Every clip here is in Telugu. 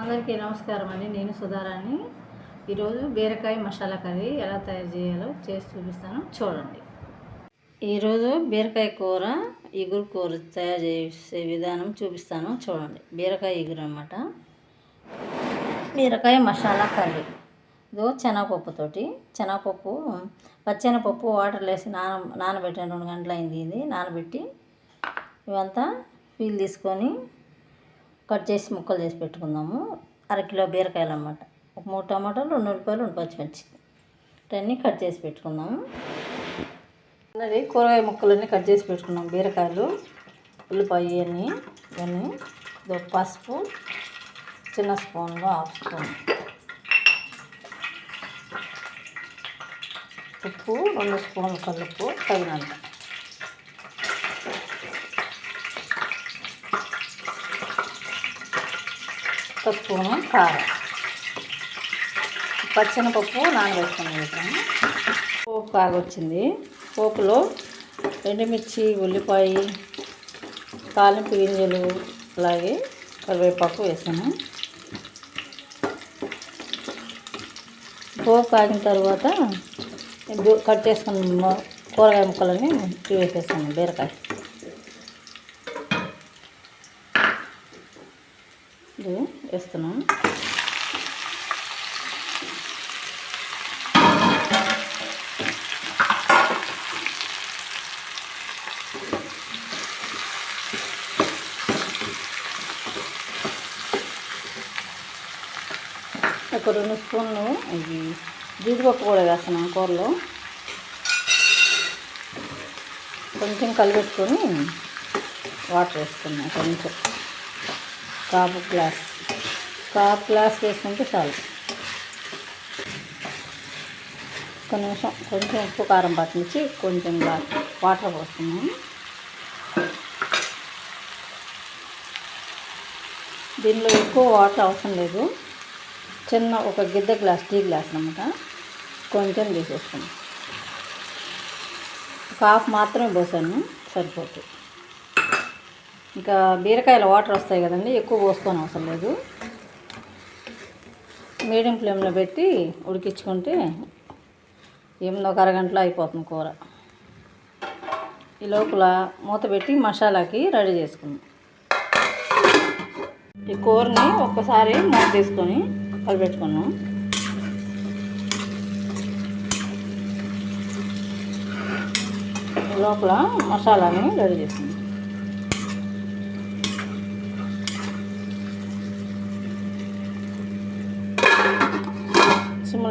అందరికీ నమస్కారం అండి. నేను సుధారాణి. ఈరోజు బీరకాయ మసాలా కర్రీ ఎలా తయారు చేయాలో చేసి చూపిస్తాను. చూడండి. ఈరోజు బీరకాయ కూర ఇగురు కూర తయారు చేసే విధానం చూపిస్తాను. చూడండి. బీరకాయ ఇగురు అన్నమాట. బీరకాయ మసాలా కర్రీ. ఇదో శనగపప్పుతోటి శనగపప్పు పచ్చెనపప్పు వాటర్లో వేసి నాన నానబెట్టాను. రెండు గంటలు అయింది ఇది నానబెట్టి. ఇవంతా పీల్ తీసుకొని కట్ చేసి ముక్కలు చేసి పెట్టుకుందాము అరకిలో బీరకాయలు అన్నమాట ఒక మూడు టమాటాలు రెండు ఉల్లిపాయలు రెండు పచ్చిమిర్చి. ఇవన్నీ కట్ చేసి పెట్టుకుందాము అన్నది కూరగాయ ముక్కలన్నీ కట్ చేసి పెట్టుకున్నాం బీరకాయలు ఉల్లిపాయ అని ఇవన్నీ. పసుపు చిన్న స్పూన్లో హాఫ్ స్పూన్. ఉప్పు రెండు స్పూన్లు కలుపు తగినంత. ఒక స్పూను కారం. పచ్చెనపప్పు నానబెట్టుకుని పెట్టాము పోపు కాగొచ్చింది పోపులో ఎండుమిర్చి ఉల్లిపాయ తాలింపు గింజలు అలాగే కరివేపాకు వేసాను. పోపు కాగిన తర్వాత కట్ చేసుకున్న కూరగాయ ముక్కలని వేసేసాను బీరకాయ. ఇది ఒక రెండు స్పూన్లు ఇవి జీడిపప్పు కూడా వేస్తున్నాం కూరలో. కొంచెం కలిపెట్టుకొని వాటర్ వేసుకున్నాం కొంచెం. కాపు గ్లాస్. కాపు గ్లాస్ వేసుకుంటే చాలు. ఒక నిమిషం కొంచెం ఉప్పు కారం పట్టించి కొంచెం వాటర్ పోస్తున్నాము. దీనిలో ఎక్కువ వాటర్ అవసరం లేదు. చిన్న ఒక గిద్ద గ్లాస్ టీ గ్లాస్ అనమాట కొంచెం తీసేసుకున్నాం ఒక హాఫ్ మాత్రమే పోసాను సరిపోతుంది. ఇంకా బీరకాయల వాటర్ వస్తాయి కదండి ఎక్కువ పోసుకొని అవసరం లేదు. మీడియం ఫ్లేమ్లో పెట్టి ఉడికించుకుంటే ఎనిమిది ఒక అరగంటలో అయిపోతుంది కూర. ఈ లోపల మూత పెట్టి మసాలాకి రెడీ చేసుకుందాం. ఈ కూరని ఒక్కసారి మూత తీసుకొని కలిపెట్టుకున్నాం ఈ లోపల మసాలాని రెడీ చేసుకుందాం.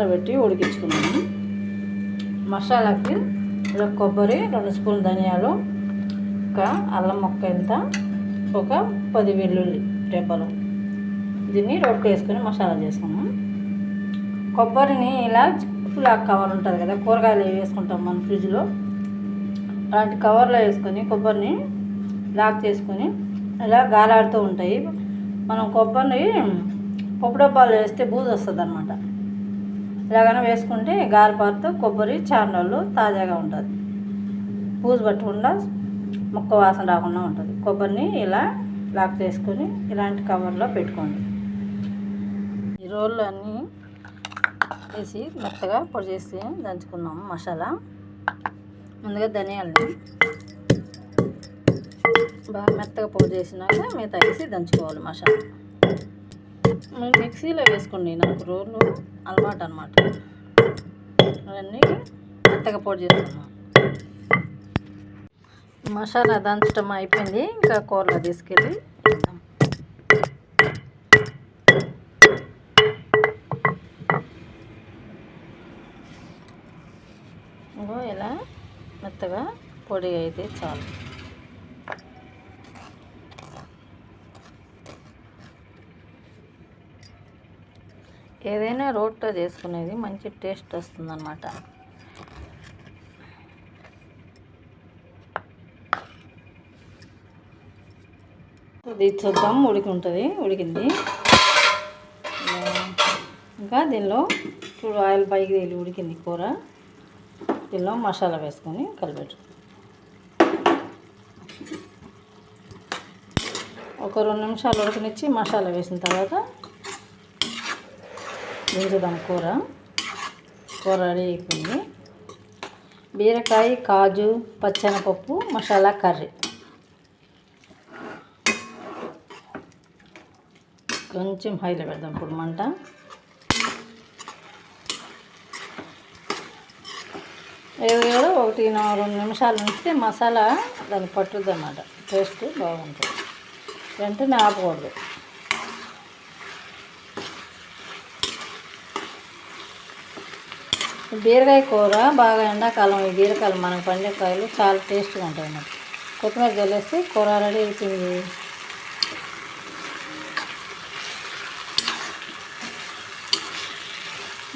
సిమ్లో పెట్టి ఉడికించుకున్నాము. మసాలాకి ఇలా కొబ్బరి రెండు స్పూన్లు ధనియాలు ఒక అల్లం మొక్క ఎంత ఒక పది వెల్లుల్లి రెబ్బలు. దీన్ని రొట్టె వేసుకొని మసాలా చేసుకున్నాం కొబ్బరిని ఇలా చిప్పులా కవర్ ఉంటుంది కదా కూరగాయలు వేసుకుంటాం మన ఫ్రిడ్జ్లో? అలాంటి కవర్లో వేసుకొని కొబ్బరిని లాక్ చేసుకొని ఇలా గాలాడుతూ ఉంటాయి. మనం కొబ్బరిని పప్పు డబ్బాలు వేస్తే బూజు వస్తుంది అనమాట ఇలాగైనా వేసుకుంటే గాలిపారుతో కొబ్బరి చార్నోళ్ళు తాజాగా ఉంటుంది. పూజ పట్టకుండా ముక్క వాసన రాకుండా ఉంటుంది. కొబ్బరిని ఇలా లాక్ చేసుకొని ఇలాంటి కవర్లో పెట్టుకోండి. ఈ రోళ్ళు అన్నీ వేసి మెత్తగా పొడి చేసి దంచుకుందాం మసాలా. ముందుగా ధనియాలు బాగా మెత్తగా పొడి చేసినాక మిగతా వేసి దంచుకోవాలి మసాలా. మీరు మిక్సీలో వేసుకోండి నాకు రోలు అలవాటు అనమాట అవన్నీ మెత్తగా పొడి చేసుకున్నాం మసాలా దంచడం అయిపోయింది ఇంకా కూరలో తీసుకెళ్ళి వేద్దాం ఇంకో ఇలా మెత్తగా పొడి అయితే చాలు. ఏదైనా రోట్లో చేసుకునేది మంచి టేస్ట్ వస్తుందన్నమాట. ఇది చూద్దాం ఉడికి ఉంటుంది ఉడికింది. ఇంకా దీనిలో చూడు ఆయిల్ పైకి తేలి ఉడికింది కూర. దీనిలో మసాలా వేసుకొని కలిపెట్టు ఒక రెండు నిమిషాలు ఉడకనిచ్చి మసాలా వేసిన తర్వాత వేరుదాం కూర. కూర రెడీ అయిపోయింది. బీరకాయ కాజు పచ్చెనపప్పు మసాలా కర్రీ. కొంచెం హైలో పెడదాం. ఇప్పుడు మంట. ఏదో ఒకటి రెండు నిమిషాలు ఉంచితే మసాలా దాన్ని పట్టుద్ది అన్నమాట. టేస్ట్ బాగుంటుంది. వెంటనే ఆపకూడదు. బీరకాయ కూర బాగా ఎండాకాలం ఈ బీరకాయలు మనకు పండే కాయలు చాలా టేస్ట్గా ఉంటాయి అన్నమాట. కొత్తిమీర జల్లేస్తే కూర రెడీ అవుతుంది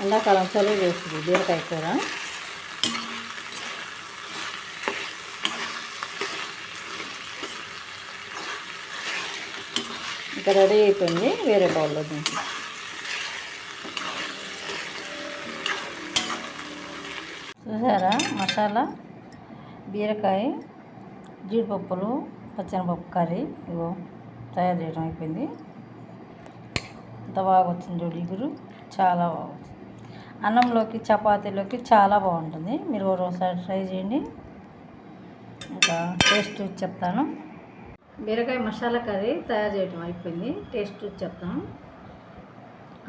ఎండాకాలం చలి వేస్తుంది బీరకాయ కూర. ఇంకా రెడీ అయిపోయింది వేరే బౌల్లో దించి చూసారా? మసాలా బీరకాయ జీడిపప్పులు పచ్చనిపప్పు కర్రీ. ఇగో తయారు చేయడం అయిపోయింది. ఎంత బాగా వచ్చింది చూడు ఇగురు చాలా బాగుంది అన్నంలోకి చపాతీలోకి చాలా బాగుంటుంది. మీరు కూడా ఒకసారి ట్రై చేయండి. ఇంకా టేస్ట్ చెప్తాను. బీరకాయ మసాలా కర్రీ తయారు చేయడం అయిపోయింది. టేస్ట్ చెప్తాను.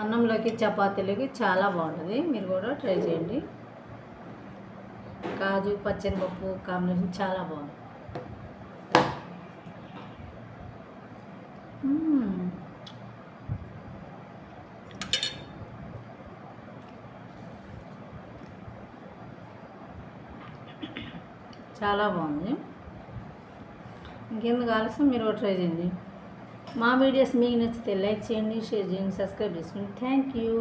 అన్నంలోకి చపాతీలోకి చాలా బాగుంటుంది. మీరు కూడా ట్రై చేయండి. కాజు పచ్చనిపప్పు కాంబినేషన్ చాలా బాగుంది. చాలా బాగుంది. ఇంకెందుకు ఆలస్యం? మీరు ట్రై చేయండి. మా వీడియోస్ మీకు నచ్చితే లైక్ చేయండి షేర్ చేయండి సబ్స్క్రైబ్ చేసుకోండి. Thank you.